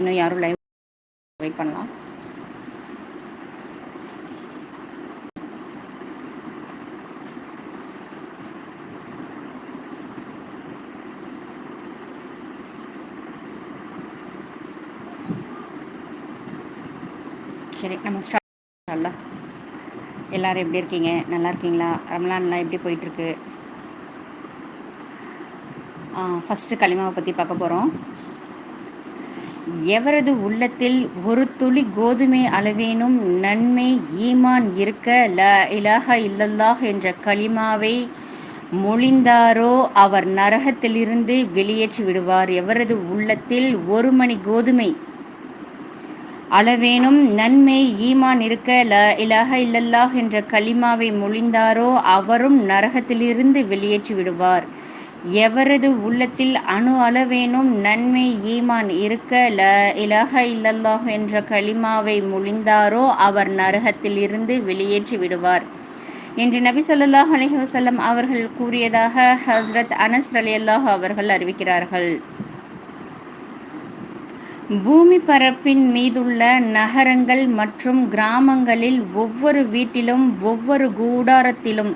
இன்னும் யாரும் live wait பண்ணலாம். சரி நம்ம ஸ்டார்ட் எல்லோரும் எப்படி இருக்கீங்க? நல்லா இருக்கீங்களா? ரம்லான்லாம் எப்படி போயிட்டுருக்கு? ஃபஸ்ட்டு களிமாவை பற்றி பார்க்க போகிறோம் எவரது உள்ளத்தில் ஒரு துளி கோதுமை அளவேனும் நன்மை ஈமான் இருக்க ல இலாஹ இல்லல்லாஹ் என்ற களிமாவை மொழிந்தாரோ அவர் நரகத்திலிருந்து வெளியேற்றி விடுவார். எவரது உள்ளத்தில் ஒரு மணி கோதுமை அளவேனும் நன்மை ஈமான் இருக்க ல இலாக இல்லல்லாஹ் என்ற களிமாவை மொழிந்தாரோ அவரும் நரகத்திலிருந்து வெளியேற்றி விடுவார். எவரது உள்ளத்தில் அணு அளவேனும் நன்மை ஈமான் இருக்க ல இலஹ இல்லல்லாஹ் என்ற களிமாவை முழிந்தாரோ அவர் நரகத்தில் இருந்து வெளியேற்றி விடுவார். என்று நபி சொல்லாஹ் அலஹி வசல்லம் அவர்கள் கூறியதாக ஹஸ்ரத் அனஸ் அலி அல்லாஹ் அவர்கள் அறிவிக்கிறார்கள். பூமி பரப்பின் மீதுள்ள நகரங்கள் மற்றும் கிராமங்களில் ஒவ்வொரு வீட்டிலும் ஒவ்வொரு கூடாரத்திலும்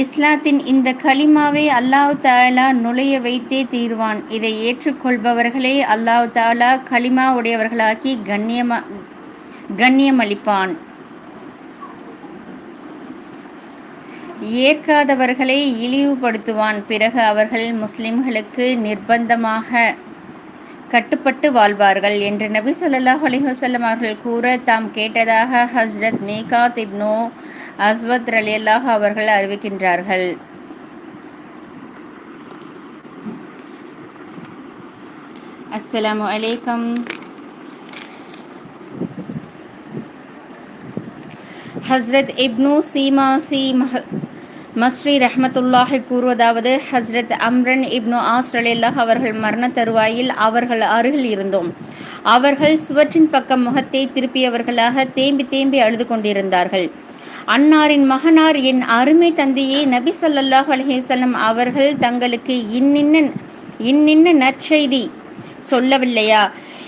இஸ்லாத்தின் இந்த களிமாவை அல்லாஹ் தாலா நுழைய வைத்தே தீர்வான். இதை ஏற்றுக்கொள்பவர்களே அல்லாஹ் தாலா களிமா உடையவர்களாக்கி கண்ணியமா கண்ணியமளிப்பான். ஏற்காதவர்களை இழிவுபடுத்துவான். பிறகு அவர்கள் முஸ்லிம்களுக்கு நிர்பந்தமாக கட்டுப்பட்டு வாழ்வார்கள் என்று நபி சொல்லாஹ் அலிஹசல்லம் அவர்கள் கூற தாம் கேட்டதாக ஹஸ்ரத் மேகா திப்னோ அஸ்வத் ரலியல்லாஹ் அவர்கள் அறிவிக்கின்றார்கள். அஸ்ஸலாமு அலைக்கம் ஹஸ்ரத் இப்னு சீமா சி மஸ்ரீ ரஹமத்துல்லாஹி கூறுவதாவது ஹஸ்ரத் அம்ரன் இப்னு ஆஸ்ரலில்லாஹ் அவர்கள் மரண தருவாயில் அவர்கள் அருகில் இருந்தோம். அவர்கள் சுவற்றின் பக்கம் முகத்தை திருப்பியவர்களாக தேம்பி தேம்பி அழுது கொண்டிருந்தார்கள். அன்னாரின் மகனார் என் அருமை தந்தையே நபி சொல்லாஹ் அலஹிசல்லம் அவர்கள் தங்களுக்கு இன்னின்ன இன்னின்ன நற்செய்தி சொல்லவில்லையா?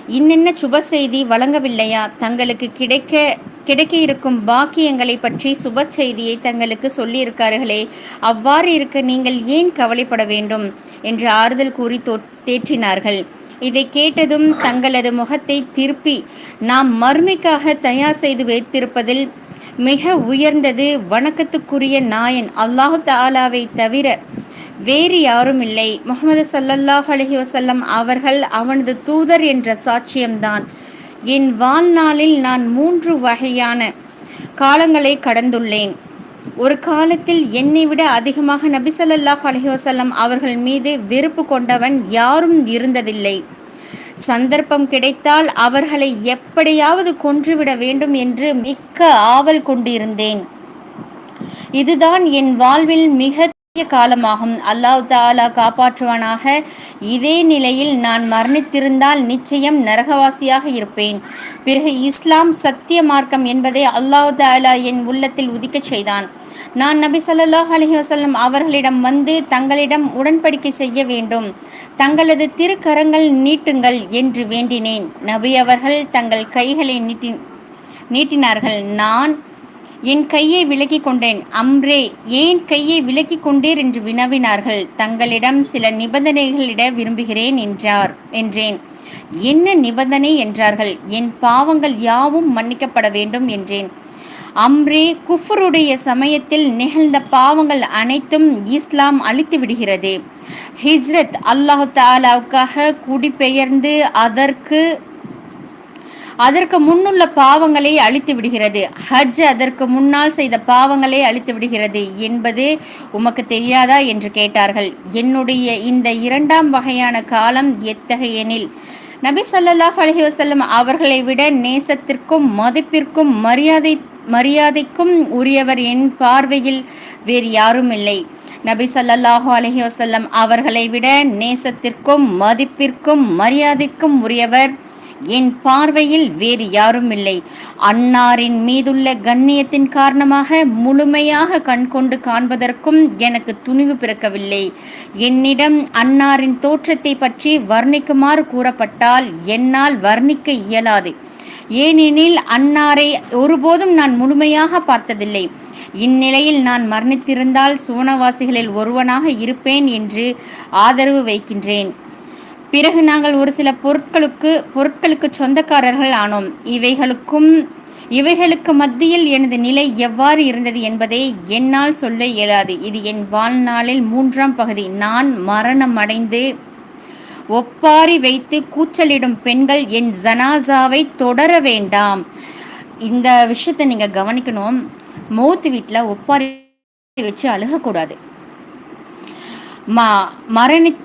இன்னென்ன சுப செய்தி வழங்கவில்லையா? தங்களுக்கு கிடைக்க கிடைக்க இருக்கும் பாக்கியங்களை பற்றி சுப செய்தியை தங்களுக்கு சொல்லியிருக்கார்களே. அவ்வாறு இருக்க நீங்கள் ஏன் கவலைப்பட வேண்டும்? என்று ஆறுதல் கூறி தேற்றினார்கள். இதை கேட்டதும் தங்களது முகத்தை திருப்பி நாம் மறுமைக்காக தயார் செய்து வைத்திருப்பதில் மிக உயர்ந்தது வணக்கத்துக்குரிய நாயன் அல்லாஹு தாலாவை தவிர வேறு யாரும் இல்லை. முகமது சல்லல்லாஹ் அலஹி வசல்லம் அவர்கள் அவனது தூதர் என்ற சாட்சியம்தான். என் வாழ்நாளில் நான் மூன்று வகையான காலங்களை கடந்துள்ளேன். ஒரு காலத்தில் என்னை விட அதிகமாக நபிசல்லாஹ் அலஹி வசல்லம் அவர்கள் மீது வெறுப்பு கொண்டவன் யாரும் இருந்ததில்லை. சந்தர்ப்பம் கிடைத்தால் அவர்களை எப்படியாவது கொன்றுவிட வேண்டும் என்று மிக்க ஆவல் கொண்டிருந்தேன். இதுதான் என் வாழ்வில் மிக காலமாகும். அல்லாஹ் தாலா காப்பாற்றுவானாக. இதே நிலையில் நான் மரணித்திருந்தால் நிச்சயம் நரகவாசியாக இருப்பேன். பிறகு இஸ்லாம் சத்திய மார்க்கம் என்பதை அல்லாஹ் தாலா என் உள்ளத்தில் உதிக்கச் செய்தான். நான் நபி சொல்லாஹ் அலஹி வசல்லம் அவர்களிடம் வந்து தங்களிடம் உடன்படிக்கை செய்ய வேண்டும். தங்களது திருக்கரங்கள் நீட்டுங்கள் என்று வேண்டினேன். நபி அவர்கள் தங்கள் கைகளை நீட்டி நீட்டினார்கள். நான் என் கையை விலக்கி கொண்டேன். அம்ரே ஏன் கையை விலக்கி கொண்டீர் என்று வினவினார்கள். தங்களிடம் சில நிபந்தனைகளிட விரும்புகிறேன் என்றார் என்றேன். என்ன நிபந்தனை என்றார்கள்? என் பாவங்கள் யாவும் மன்னிக்கப்பட வேண்டும் என்றேன். அம்ரே குஃபருடைய சமயத்தில் நிகழ்ந்த பாவங்கள் அனைத்தும் இஸ்லாம் அழித்து விடுகிறது. ஹிஜ்ரத் அல்லாஹு தாலாவுக்காக குடிபெயர்ந்து அதற்கு அதற்கு முன்னுள்ள பாவங்களை அழித்து விடுகிறது. ஹஜ் அதற்கு முன்னால் செய்த பாவங்களை அழித்து விடுகிறது என்பது உமக்கு தெரியாதா என்று கேட்டார்கள். என்னுடைய இந்த இரண்டாம் வகையான காலம் எத்தகையெனில் நபி சல்லாஹ் அலஹி வசல்லம் அவர்களை விட நேசத்திற்கும் மதிப்பிற்கும் மரியாதை மரியாதைக்கும் உரியவர் என் பார்வையில் வேறு யாரும் இல்லை நபி சல்லாஹு அலஹி வசல்லம் அவர்களை விட நேசத்திற்கும் மதிப்பிற்கும் மரியாதைக்கும் உரியவர் என் பார்வையில் வேறு யாரும் இல்லை அன்னாரின் மீதுள்ள கண்ணியத்தின் காரணமாக முழுமையாக கண்கொண்டு காண்பதற்கும் எனக்கு துணிவு பிறக்கவில்லை. என்னிடம் அன்னாரின் தோற்றத்தை பற்றி வர்ணிக்குமாறு கூறப்பட்டால் என்னால் வர்ணிக்க இயலாது. ஏனெனில் அன்னாரை ஒருபோதும் நான் முழுமையாக பார்த்ததில்லை. இந்நிலையில் நான் மரணித்திருந்தால் சுவனவாசிகளில் ஒருவனாக இருப்பேன் என்று ஆதரவு வைக்கின்றேன். பிறகு நாங்கள் ஒரு சில பொருட்களுக்கு பொருட்களுக்கு சொந்தக்காரர்கள் ஆனோம். இவைகளுக்கும் இவைகளுக்கு மத்தியில் எனது நிலை எவ்வாறு இருந்தது என்பதை என்னால் சொல்ல இயலாது. இது என் வாழ்நாளில் மூன்றாம் பகுதி. நான் மரணமடைந்து ஒப்பாரி வைத்து கூச்சலிடும் பெண்கள் என் ஜனாசாவை தொடர வேண்டாம். இந்த விஷயத்தை நீங்கள் கவனிக்கணும். மௌத்து வீட்டில் ஒப்பாரி வச்சு அழுகக்கூடாது. மா மரணி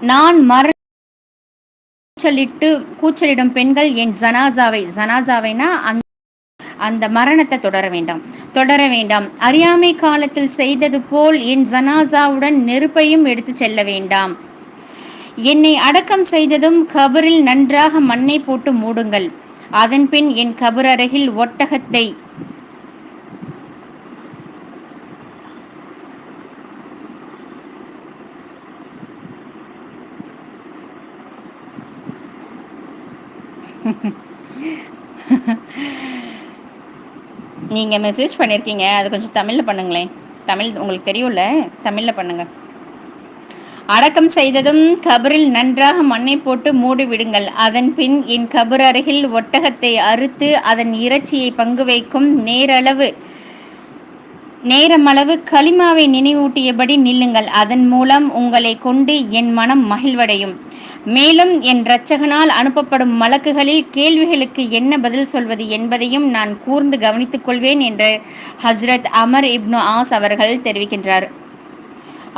நான் மர கூச்சலிட்டு கூச்சலிடும் பெண்கள் என் ஜனாசாவை ஜனாசாவைனா அந்த அந்த மரணத்தை தொடர வேண்டாம். தொடர வேண்டாம். அறியாமை காலத்தில் செய்தது போல் என் ஜனாசாவுடன் நெருப்பையும் எடுத்து செல்ல வேண்டாம். என்னை அடக்கம் செய்ததும் கபரில் நன்றாக மண்ணை போட்டு மூடுங்கள். அதன்பின் என் கபர் அருகில் ஒட்டகத்தை நீங்கள் மெசேஜ் பண்ணியிருக்கீங்க அது கொஞ்சம் தமிழில் பண்ணுங்களேன். தமிழ் உங்களுக்கு தெரியும்ல? தமிழில் பண்ணுங்கள் அடக்கம் செய்ததும் கபரில் நன்றாக மண்ணை போட்டு மூடி விடுங்கள் அதன் பின் என் கபர் அருகில் ஒட்டகத்தை அறுத்து அதன் இறைச்சியை பங்கு வைக்கும் நேரளவு நேரமளவு களிமாவை நினைவூட்டியபடி நில்லுங்கள். அதன் மூலம் உங்களை கொண்டு என் மனம் மகிழ்வடையும். மேலும் என் இரட்சகனால் அனுப்பப்படும் மலக்குகளில் கேள்விகளுக்கு என்ன பதில் சொல்வது என்பதையும் நான் கூர்ந்து கவனித்துக் கொள்வேன் என்று ஹஸ்ரத் அமர் இப்னு ஆஸ் அவர்கள் தெரிவிக்கின்றார்.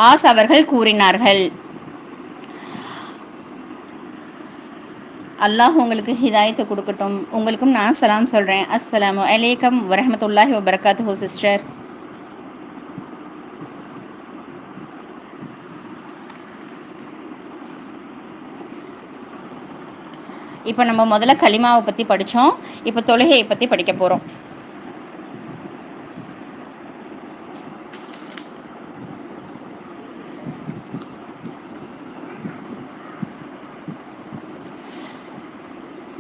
ஆஸ் அவர்கள் கூறினார்கள். அல்லாஹ் உங்களுக்கு ஹிதாயத்தை கொடுக்கட்டும். உங்களுக்கும் நான் சலாம் சொல்கிறேன் அஸ்லாம் அலேக்கம் வரமத்துல்லாஹி வபரகாத்து சிஸ்டர். இப்போ நம்ம முதல்ல களிமாவை பற்றி படித்தோம் இப்போ தொழுகையை பற்றி படிக்க போகிறோம்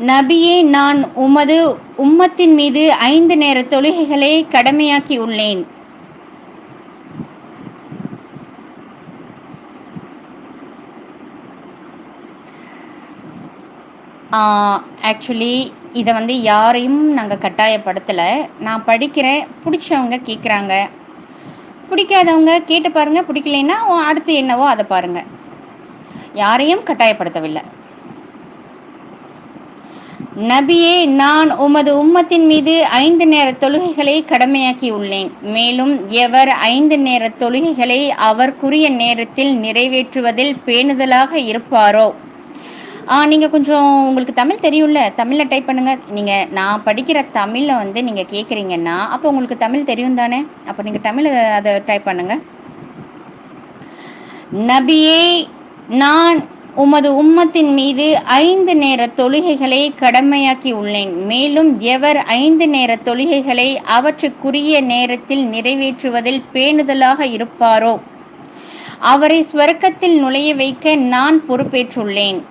நபியே நான் உமது உம்மத்தின் மீது ஐந்து நேர தொழுகைகளை கடமையாக்கி உள்ளேன். ஆக்சுவலி இதை வந்து யாரையும் நாங்கள் கட்டாயப்படுத்தலை. நான் படிக்கிறேன் பிடிச்சவங்க கேட்குறாங்க பிடிக்காதவங்க கேட்டு பாருங்கள் பிடிக்கலைன்னா அடுத்து என்னவோ அதை பாருங்கள் யாரையும் கட்டாயப்படுத்தவில்லை. நபியே நான் உமது உம்மத்தின் மீது ஐந்து நேர தொழுகைகளை கடமையாக்கி உள்ளேன் மேலும் எவர் ஐந்து நேர தொழுகைகளை அவர்க்குரிய நேரத்தில் நிறைவேற்றுவதில் பேணுதலாக இருப்பாரோ? நீங்கள் கொஞ்சம் உங்களுக்கு தமிழ் தெரியும்ல. தமிழில் டைப் பண்ணுங்கள் நீங்கள் நான் படிக்கிற தமிழில் வந்து நீங்கள் கேட்குறீங்கன்னா அப்போ உங்களுக்கு தமிழ் தெரியும் தானே? அப்போ நீங்கள் தமிழை அதை டைப் பண்ணுங்கள் நபியே நான் உமது உம்மத்தின் மீது ஐந்து நேர தொழுகைகளை கடமையாக்கி உள்ளேன். மேலும் எவர் ஐந்து நேர தொழுகைகளை அவற்றுக்குரிய நேரத்தில் நிறைவேற்றுவதில் பேணுதலாக இருப்பாரோ? அவரை ஸ்வர்க்கத்தில் நுழைய வைக்க நான் பொறுப்பேற்றுள்ளேன்.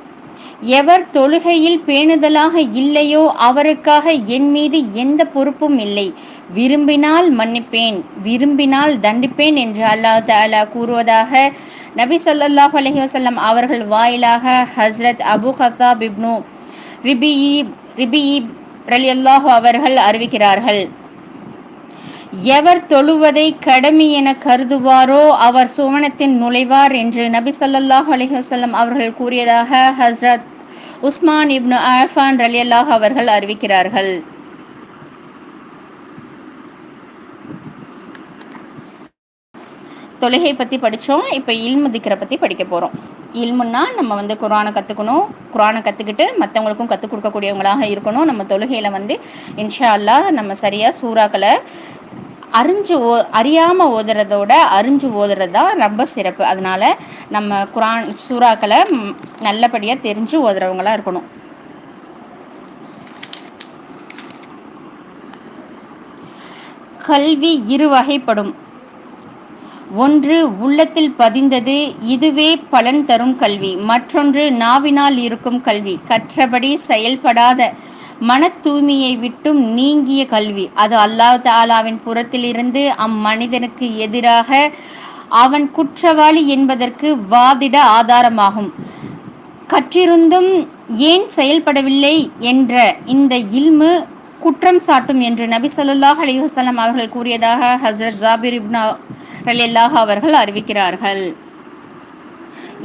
எவர் தொழுகையில் பேணுதலாக இல்லையோ அவருக்காக என் மீது எந்த பொறுப்பும் இல்லை. விரும்பினால் மன்னிப்பேன் விரும்பினால் தண்டிப்பேன் என்று அல்லாஹ் தாலா கூறுவதாக நபி சொல்லாஹ் அலஹி வசல்லம் அவர்கள் வாயிலாக ஹஸ்ரத் அபு ஹத்தா பிப்னு ரிபியீப் ரிபியீப் ரலி அவர்கள் அறிவிக்கிறார்கள். எவர் தொழுவதை கடமை என கருதுவாரோ அவர் சுவனத்தின் நுழைவார் என்று நபி சொல்லாஹ் அலிஹசல்லம் அவர்கள் கூறியதாக ஹஸ்ரத் உஸ்மான் இப்னு ஆஃபான் ரலி அல்லாஹ் அவர்கள் அறிவிக்கிறார்கள். தொழுகை பற்றி படித்தோம் இப்போ இல்முதிக்கிற பற்றி படிக்க போகிறோம் இல்முன்னா நம்ம வந்து குரானை கற்றுக்கணும் குரானை கற்றுக்கிட்டு மற்றவங்களுக்கும் கற்றுக் கொடுக்கக்கூடியவங்களாக இருக்கணும். நம்ம தொழுகையில் வந்து இன்ஷா அல்லா நம்ம சரியாக சூறாக்களை அறிஞ்சு ஓ அறியாமல் ஓதுறதோட அறிஞ்சு ஓதுறது தான் ரொம்ப சிறப்பு. அதனால் நம்ம குரான் சூறாக்களை நல்லபடியாக தெரிஞ்சு ஓதுறவங்களாக இருக்கணும். கல்வி இரு வகைப்படும் ஒன்று உள்ளத்தில் பதிந்தது இதுவே பலன் தரும் கல்வி. மற்றொன்று நாவினால் இருக்கும் கல்வி. கற்றபடி செயல்படாத மன தூய்மையை விட்டும் நீங்கிய கல்வி. அது அல்லாஹ் தாலாவின் புறத்திலிருந்து அம்மனிதனுக்கு எதிராக அவன் குற்றவாளி என்பதற்கு வாதிட ஆதாரமாகும். கற்றிருந்தும் ஏன் செயல்படவில்லை என்ற இந்த இல்மு குற்றம் சாட்டும் என்று நபி சொல்லாஹ் அலைஹி அவர்கள் கூறியதாக ஹஸ்ரத் ஜாபிர் இப்னா ரலியல்லாஹ் அவர்கள் அறிவிக்கிறார்கள்.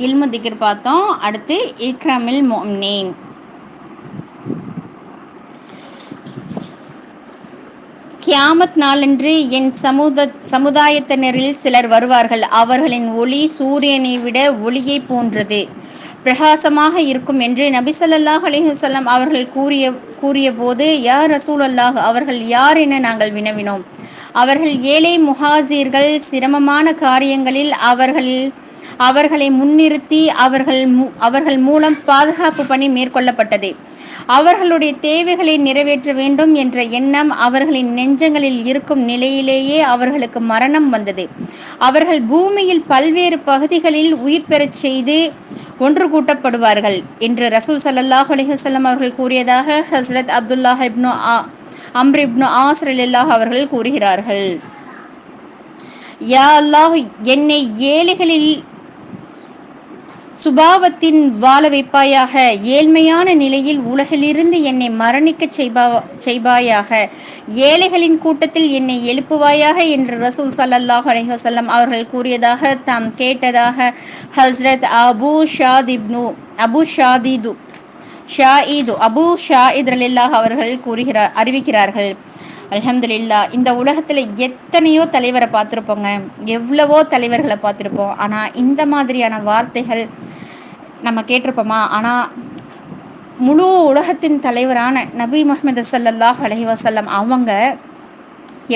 இல்மு திகிர் பார்த்தோம். அடுத்து இக்ரமில் மொம்னேன் கியாமத் நாளன்று என் சமுத சமுதாயத்தினரில் சிலர் வருவார்கள். அவர்களின் ஒளி சூரியனை விட ஒளியை போன்றது. பிரகாசமாக இருக்கும் என்று நபிசல்லாஹ் அலிஹசல்லாம் அவர்கள் கூறிய கூறிய போது யார் ரசூல் அல்லாஹ் அவர்கள் யார் என நாங்கள் வினவினோம். அவர்கள் ஏழை முஹாசீர்கள் சிரமமான காரியங்களில் அவர்கள் அவர்களை முன்னிறுத்தி அவர்கள் அவர்கள் மூலம் பாதுகாப்பு பணி மேற்கொள்ளப்பட்டது. அவர்களுடைய தேவைகளை நிறைவேற்ற வேண்டும் என்ற எண்ணம் அவர்களின் நெஞ்சங்களில் இருக்கும் நிலையிலேயே அவர்களுக்கு மரணம் வந்தது. அவர்கள் பூமியில் பல்வேறு பகுதிகளில் உயிர் பெறச் செய்து ஒன்று கூட்டப்படுவார்கள் என்று ரசூல் சல்லாஹ் அலிஹசல்லம் அவர்கள் கூறியதாக ஹஸ்ரத் அப்துல்லாஹ் இப்னு ஆ அம்ர் இப்னு ஆஸ் அவர்கள் கூறுகிறார்கள். யா அல்லாஹ் என்னை ஏழைகளில் சுபாவத்தின் வாழ வைப்பாயாக ஏழ்மையான நிலையில் உலகிலிருந்து என்னை மரணிக்கச் செய்பா செய்வாயாக ஏழைகளின் கூட்டத்தில் என்னை எழுப்புவாயாக என்று ரசூல் சல்லல்லாஹ் அலைஹி அவர்கள் கூறியதாக தாம் கேட்டதாக ஹஸ்ரத் அபு ஷாதிப்னு அபு ஷாதிது ஷாயிது அபு ஷாயித் ரலில்லாஹ் அவர்கள் கூறுகிறார் அறிவிக்கிறார்கள். அலமதுல்லா இந்த உலகத்தில் எத்தனையோ தலைவரை பார்த்துருப்போங்க. எவ்வளவோ தலைவர்களை பார்த்துருப்போம். ஆனால் இந்த மாதிரியான வார்த்தைகள் நம்ம கேட்டிருப்போமா? ஆனால் முழு உலகத்தின் தலைவரான நபி முகமது சல்லல்லாஹ் அலஹி வசல்லம் அவங்க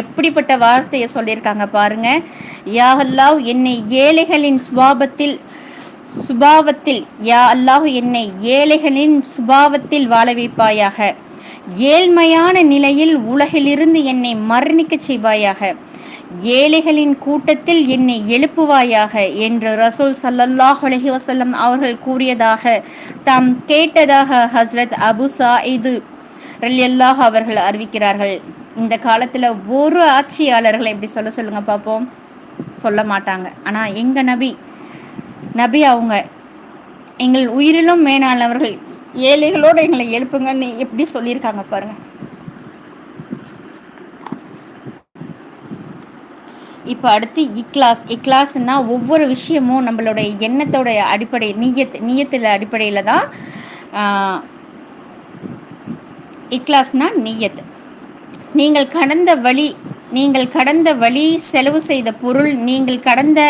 எப்படிப்பட்ட வார்த்தையை சொல்லியிருக்காங்க பாருங்க. யா அல்லாஹ் என்னை ஏழைகளின் சுபாவத்தில் சுபாவத்தில் யா அல்லாஹ் என்னை ஏழைகளின் சுபாவத்தில் வாழ வைப்பாயாக. ஏழ்மையான நிலையில் உலகிலிருந்து என்னை மரணிக்கச் செய்வாயாக. ஏழைகளின் கூட்டத்தில் என்னை எழுப்புவாயாக என்று ரசூல் சல்லல்லாஹ் அலஹி வசல்லம் அவர்கள் கூறியதாக தாம் கேட்டதாக ஹஸ்ரத் அபு சாயிது ரலியல்லாஹு அவர்கள் அறிவிக்கிறார்கள். இந்த காலத்தில் ஒரு ஆட்சியாளர்களை இப்படி சொல்ல சொல்லுங்க பார்ப்போம் சொல்ல மாட்டாங்க. ஆனால் எங்கள் நபி நபி அவங்க எங்கள் உயிரிலும் மேலானவர்கள் ஏழைகளோடு எங்களை எழுப்புங்கன்னு எப்படி சொல்லியிருக்காங்க பாருங்க. இப்போ அடுத்து இக்லாஸ். இக்லாஸ்னா ஒவ்வொரு விஷயமும் நம்மளுடைய எண்ணத்தோடைய அடிப்படை நீயத் நீயத்தில் அடிப்படையில் தான் ஆஹ், இக்லாஸ்னா நீயத். நீங்கள் கடந்த வழி நீங்கள் கடந்த வழி செலவு செய்த பொருள் நீங்கள் கடந்த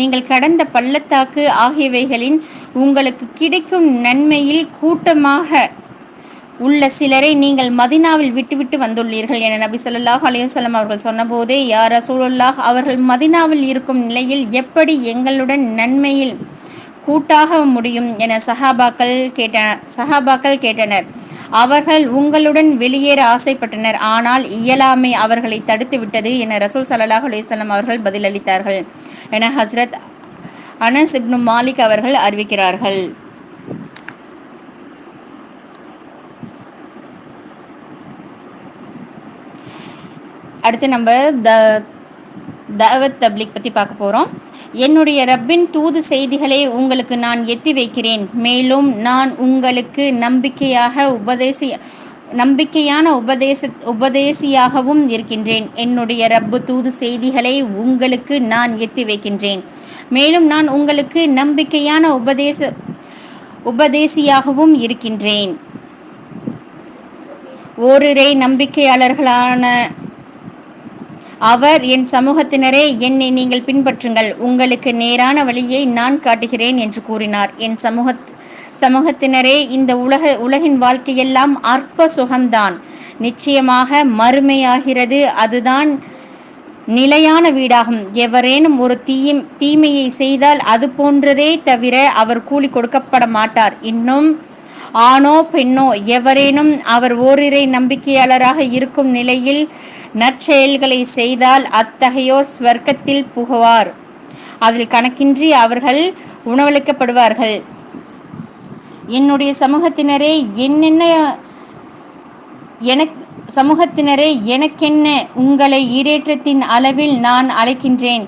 நீங்கள் கடந்த பள்ளத்தாக்கு ஆகியவைகளின் உங்களுக்கு கிடைக்கும் நன்மையில் கூட்டமாக உள்ள சிலரை நீங்கள் மதினாவில் விட்டுவிட்டு வந்துள்ளீர்கள் என நபி சொல்லாஹ் அலைஹி அவர்கள் சொன்னபோதே யார் ரசூலுல்லாஹ் அவர்கள் மதினாவில் இருக்கும் நிலையில் எப்படி எங்களுடன் நன்மையில் கூட்டாக முடியும்? என சஹாபாக்கள் கேட்ட சஹாபாக்கள் கேட்டனர். அவர்கள் உங்களுடன் வெளியேற ஆசைப்பட்டனர் ஆனால் இயலாமை அவர்களை தடுத்துவிட்டது என ரசூல் சல்லாஹ் அலைஹி அவர்கள் பதிலளித்தார்கள். என ஹஸ்ரத் அனஸ் இப்னு மாலிக் அவர்கள் அறிவிக்கிறார்கள். அடுத்து நம்ம த தவத் தப்லிக் பற்றி பார்க்க போகிறோம் என்னுடைய ரப்பின் தூது செய்திகளை உங்களுக்கு நான் எத்தி வைக்கிறேன். மேலும் நான் உங்களுக்கு நம்பிக்கையாக உபதேசி நம்பிக்கையான உபதேச உபதேசியாகவும் இருக்கின்றேன். என்னுடைய ரப்பு தூது செய்திகளை உங்களுக்கு நான் எத்தி வைக்கின்றேன். மேலும் நான் உங்களுக்கு நம்பிக்கையான உபதேச உபதேசியாகவும் இருக்கின்றேன். ஓரிரை நம்பிக்கையாளர்களான அவர் என் சமூகத்தினரே என்னை நீங்கள் பின்பற்றுங்கள். உங்களுக்கு நேரான வழியை நான் காட்டுகிறேன் என்று கூறினார். என் சமூக சமூகத்தினரே இந்த உலக உலகின் வாழ்க்கையெல்லாம் அற்ப சுகம்தான். நிச்சயமாக மறுமையாகிறது அதுதான் நிலையான வீடாகும். எவரேனும் ஒரு தீயும் தீமையை செய்தால் அது போன்றதே தவிர அவர் கூலி கொடுக்கப்பட மாட்டார். இன்னும் ஆணோ பெண்ணோ எவரேனும் அவர் ஓரிரை நம்பிக்கையாளராக இருக்கும் நிலையில் நற்செயல்களை செய்தால் அத்தகையோர் ஸ்வர்க்கத்தில் புகுவார். அதில் கணக்கின்றி அவர்கள் உணவளிக்கப்படுவார்கள். என்னுடைய சமூகத்தினரே என்னென்ன எனக் சமூகத்தினரே எனக்கென்ன உங்களை ஈடேற்றத்தின் அளவில் நான் அழைக்கின்றேன்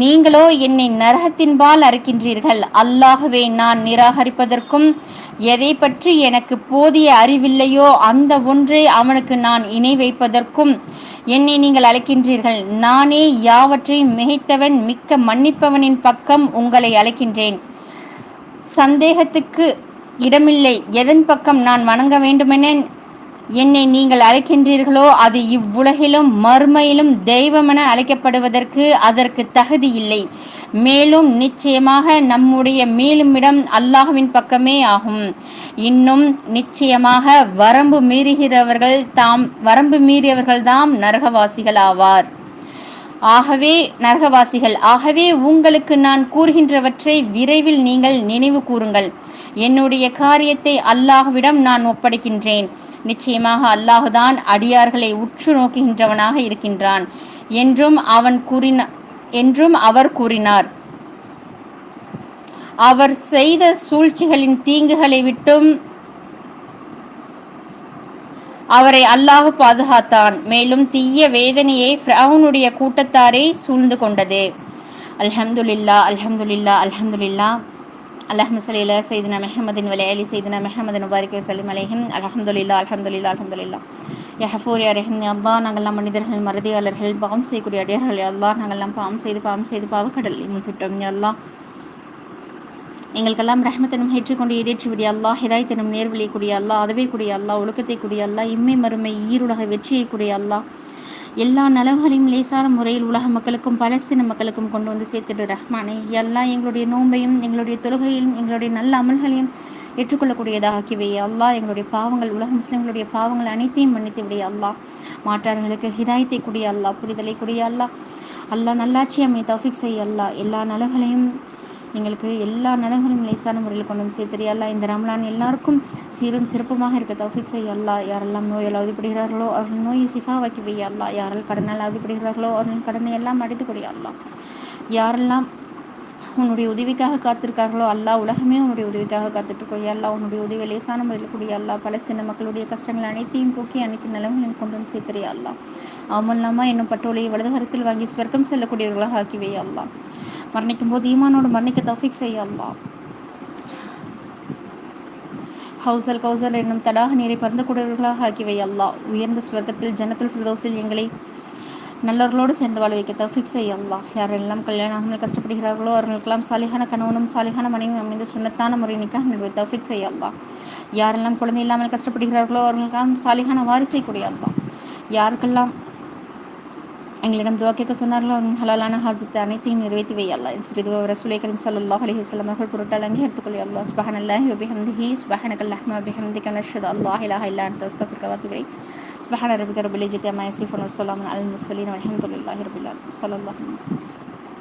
நீங்களோ என்னை நரகத்தின்பால் அறுக்கின்றீர்கள். அல்லாகவே நான் நிராகரிப்பதற்கும் எதை பற்றி எனக்கு போதிய அறிவில்லையோ அந்த ஒன்றை அவனுக்கு நான் இணை வைப்பதற்கும் என்னை நீங்கள் அழைக்கின்றீர்கள். நானே யாவற்றையும் மிகைத்தவன் மிக்க மன்னிப்பவனின் பக்கம் உங்களை அழைக்கின்றேன். சந்தேகத்துக்கு இடமில்லை. எதன் பக்கம் நான் வணங்க வேண்டுமென என்னை நீங்கள் அழைக்கின்றீர்களோ அது இவ்வுலகிலும் மறுமையிலும் தெய்வமென அழைக்கப்படுவதற்கு அதற்கு தகுதி இல்லை. மேலும் நிச்சயமாக நம்முடைய மேலுமிடம் அல்லாஹுவின் பக்கமே ஆகும். இன்னும் நிச்சயமாக வரம்பு மீறுகிறவர்கள் தாம் வரம்பு மீறியவர்கள்தாம் நரகவாசிகள் ஆவார். ஆகவே நரகவாசிகள் ஆகவே உங்களுக்கு நான் கூறுகின்றவற்றை விரைவில் நீங்கள் நினைவு கூறுங்கள். என்னுடைய காரியத்தை அல்லாஹ்விடம் நான் ஒப்படைக்கின்றேன். நிச்சயமாக அல்லாஹுதான் அடியார்களை உற்று நோக்குகின்றவனாக இருக்கின்றான். என்றும் அவன் கூறின என்றும் அவர் கூறினார். அவர் செய்த சூழ்ச்சிகளின் தீங்குகளை விட்டும் அவரை அல்லாஹ் பாதுகாத்தான். மேலும் தீய வேதனையை ஃப்ரவுனுடைய கூட்டத்தாரை சூழ்ந்து கொண்டது. அல்ஹம்துலில்லா அல்ஹம்துலில்லா அல்ஹம்துலில்லா. அலஹம் சலீல சைதினா மெஹமதின் வலி அலி சைதினா மெஹமதின் முபாரிக் வசலிம் அலைஹிம். அல்ஹம்துலில்லா அல்ஹம்துலில்லா அல்ஹம்துலில்லா யஹஃபூர் யா ரஹிம் அல்லா நாங்கள்லாம் மனிதர்கள் மறதியாளர்கள் பாவம் செய்யக்கூடிய அடியார்கள் அல்லா நாங்கள்லாம் பாவம் செய்து பாவம் செய்து பாவக்கடல் மூழ்கிட்டோம் அல்லா எங்களுக்கெல்லாம் ரஹமத்தனும் ஏற்றுக்கொண்டு இடேற்றி விடிய அல்லா ஹிதாயத்தனும் நேர்வழியை கூடிய அல்லா அதவே கூடிய அல்லா ஒழுக்கத்தை கூடிய அல்லா இம்மை மறுமை ஈருலக வெற்றியை கூடிய அல்லா எல்லா நலவுகளையும் லேசான முறையில் உலக மக்களுக்கும் பலஸ்தீன மக்களுக்கும் கொண்டு வந்து சேர்த்துடு ரஹ்மானே. எல்லாம் எங்களுடைய நோன்பையும் எங்களுடைய தொழுகையிலும் எங்களுடைய நல்ல அமல்களையும் ஏற்றுக்கொள்ளக்கூடியதாக ஆக்கிவை. அல்லா எங்களுடைய பாவங்கள் உலக முஸ்லிம்களுடைய பாவங்கள் அனைத்தையும் மன்னித்து விடிய அல்லா மாற்றார்களுக்கு ஹிதாயத்தை கூடிய அல்லா புரிதலை கூடிய அல்லா அல்லா நல்லாட்சி அம்மை தௌஃபிக் செய்ய அல்லா எல்லா நலவுகளையும் எங்களுக்கு எல்லா நலன்களும் லேசான முறையில் கொண்டு வந்து சேர்த்துறியா அல்லா இந்த ரம்லான் எல்லாருக்கும் சீரும் சிறப்புமாக இருக்க தௌஃபிக் செய்ய. அல்லா யாரெல்லாம் நோயால் அவதிப்படுகிறார்களோ அவர்கள் நோயை சிஃபாவாக்கி வை அல்லா யாரால் கடனால் அவதிப்படுகிறார்களோ அவர்கள் கடனை எல்லாம் அடைத்து கொடியா அல்லா யாரெல்லாம் உன்னுடைய உதவிக்காக காத்திருக்கார்களோ அல்லா உலகமே உன்னுடைய உதவிக்காக காத்துட்ருக்கோ அல்லா உன்னுடைய உதவி லேசான முறையில் கூடிய அல்லா பலஸ்தீன மக்களுடைய கஷ்டங்கள் அனைத்தையும் போக்கி அனைத்து நிலங்களையும் கொண்டு வந்து சேர்த்துறியா அல்லா இல்லாமல் என்னும் பட்டோலையை வலதுகரத்தில் வாங்கி ஸ்வர்க்கம் செல்லக்கூடியவர்களாக ஆக்கி அல்லா மரணிக்கும் போது ஈமானோடு மரணிக்க தஃபிக் செய்ய ஹவுசல் கௌசல் என்னும் தடாக நீரை பறந்தக்கூடியவர்களாக ஆக்கிவை அல்லா உயர்ந்த ஸ்வர்க்கத்தில் ஜனத்தில் ஃபிரதோஸில் எங்களை நல்லவர்களோடு சேர்ந்து வாழ வைக்க தஃபிக் செய்ய அல்லா யாரெல்லாம் கல்யாணங்கள் கஷ்டப்படுகிறார்களோ அவர்களுக்கெல்லாம் சாலிகான கணவனும் சாலிகான மனைவியும் அமைந்த சுண்ணத்தான முறை நிற்க நிறுவ தஃபிக் செய்ய அல்லா யாரெல்லாம் குழந்தை இல்லாமல் கஷ்டப்படுகிறார்களோ அவர்களுக்கெல்லாம் சாலிகான வாரிசை கூடிய அல்லா யாருக்கெல்லாம் எங்களிடம் துவா கேட்க சொன்னார்களோ அவர்கள் ஹலாலான ஹாஜத்தை அனைத்தையும் நிறைவேற்றி வை அல்லா சிறிது ரசூலை கரீம் சல்லாஹ் அலி இஸ்லாம் அவர்கள் பொருட்டால் அங்கே எடுத்துக்கொள்ளி அல்லா சுபஹன் அல்லாஹி வபிஹம்திஹி சுபஹனக் அல்லாஹ்மா பிஹம்திக நஷ்ஹது அல்லாஹ் இலாஹ இல்லா அந்த அஸ்தஃபிருக வஅத்துபு இலைக் சுபஹான ரப்பிக ரப்பில் அம்மா யசிஃபுன் வஸ்ஸலாமு அல் முசலீன் வல்ஹம்துலில்லாஹி ரப்பில் சல்லாஹ் ஸல்லல்லாஹு